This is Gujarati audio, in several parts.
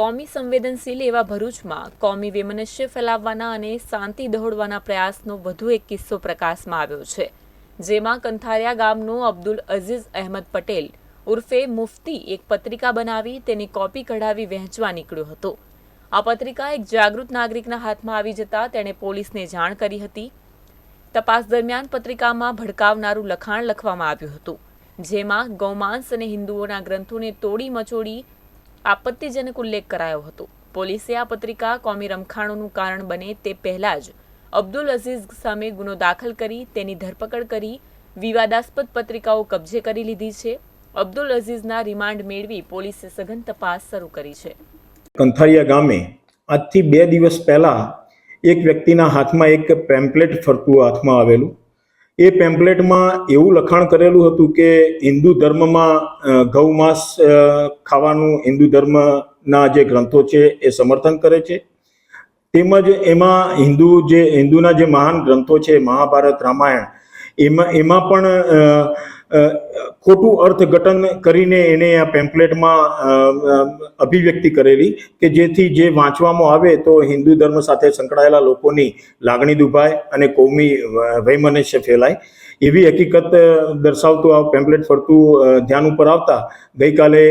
કોમી સંવેદનશીલ એવા ભરૂચમાં કોમી વેમનસ્ય ફેલાવવાના અને શાંતિ દહોડવાના પ્રયાસનો વધુ એક કિસ્સો પ્રકાશમાં આવ્યો છે, જેમાં કંથારિયા ગામનો અબ્દુલ અઝીઝ અહેમદ પટેલ ઉર્ફે મુફતી એક પત્રિકા બનાવી તેની કોપી કઢાવી વહેંચવા નીકળ્યો હતો. આ પત્રિકા એક જાગૃત નાગરિકના હાથમાં આવી જતા તેણે પોલીસને જાણ કરી હતી. તપાસ દરમિયાન પત્રિકામાં ભડકાવનારું લખાણ લખવામાં આવ્યું હતું, જેમાં ગૌમાંસ અને હિન્દુઓના ગ્રંથોને તોડી મચોડી આપત્તિજનક ઉલ્લેખ કરાયો હતો. પોલીસે આ પત્રિકા કોમી રમખાણોનું કારણ બને તે પહેલા જ અબ્દુલ અઝીઝ સામે ગુનો દાખલ કરી, તેની ધરપકડ કરી, વિવાદાસ્પદ પત્રિકાઓ કબજે કરી લીધી છે. અબ્દુલ અઝીઝના રિમાન્ડ મેળવી પોલીસે સઘન તપાસ શરૂ કરી છે. કંથારિયા ગામે આજથી બે દિવસ પહેલાં એક વ્યક્તિના હાથમાં એક પેમ્પલેટ ફરતું હાથમાં આવેલું એ પેમ્પલેટમાં એવું લખાણ કરેલું હતું કે હિન્દુ ધર્મમાં ગૌમાંસ ખાવાનું હિન્દુ ધર્મના જે ગ્રંથો છે એ સમર્થન કરે છે. તેમજ એમાં હિન્દુ જે, હિન્દુના જે મહાન ગ્રંથો છે, મહાભારત, રામાયણ, એમાં એમાં પણ ખોટું અર્થઘટન કરીને એને આ પેમ્પલેટમાં અભિવ્યક્તિ કરેલી કે જેથી જે વાંચવામાં આવે તો હિન્દુ ધર્મ સાથે સંકળાયેલા લોકોની લાગણી દુભાય અને કોમી વૈમનસ્ય ફેલાય. એવી હકીકત દર્શાવતું આ પેમ્પલેટ ફરતું ધ્યાન ઉપર આવતા ગઈકાલે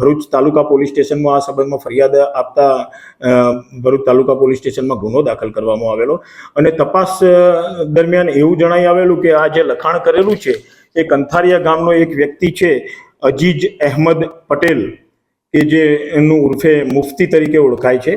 ભરૂચ તાલુકા પોલીસ સ્ટેશનમાં આ સંબંધમાં ફરિયાદ આપતા ભરૂચ તાલુકા પોલીસ સ્ટેશનમાં ગુનો દાખલ કરવામાં આવેલો. અને તપાસ દરમિયાન એવું જણાઈ આવેલું કે આ જે લખાણ કરેલું છે એ કંથારિયા ગામનો એક વ્યક્તિ છે, અજીજ અહેમદ પટેલ, કે જે એનું ઉર્ફે મુફતી તરીકે ઓળખાય છે.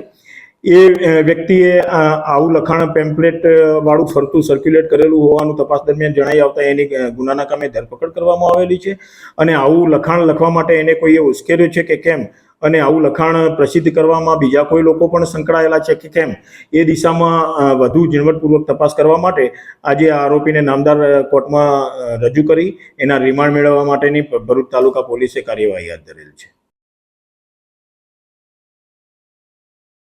એ વ્યક્તિએ આવું લખાણ પેમ્પલેટ વાળું ફરતું સર્ક્યુલેટ કરેલું હોવાનું તપાસ દરમિયાન જણાઈ આવતા એની ગુનાના કામે ધરપકડ કરવામાં આવેલી છે. અને આવું લખાણ લખવા માટે એને કોઈએ ઉશ્કેર્યો છે કે કેમ? અને આવું લખાણ પ્રસિદ્ધ કરવામાં બીજા કોઈ લોકો પણ સંકળાયેલા છે કે કેમ? એ દિશામાં વધુ ઝીણવટપૂર્વક તપાસ કરવા માટે આજે આ આરોપીને નામદાર કોર્ટમાં રજૂ કરી એના રિમાન્ડ મેળવવા માટેની ભરૂચ તાલુકા પોલીસે કાર્યવાહી હાથ ધરેલ છે.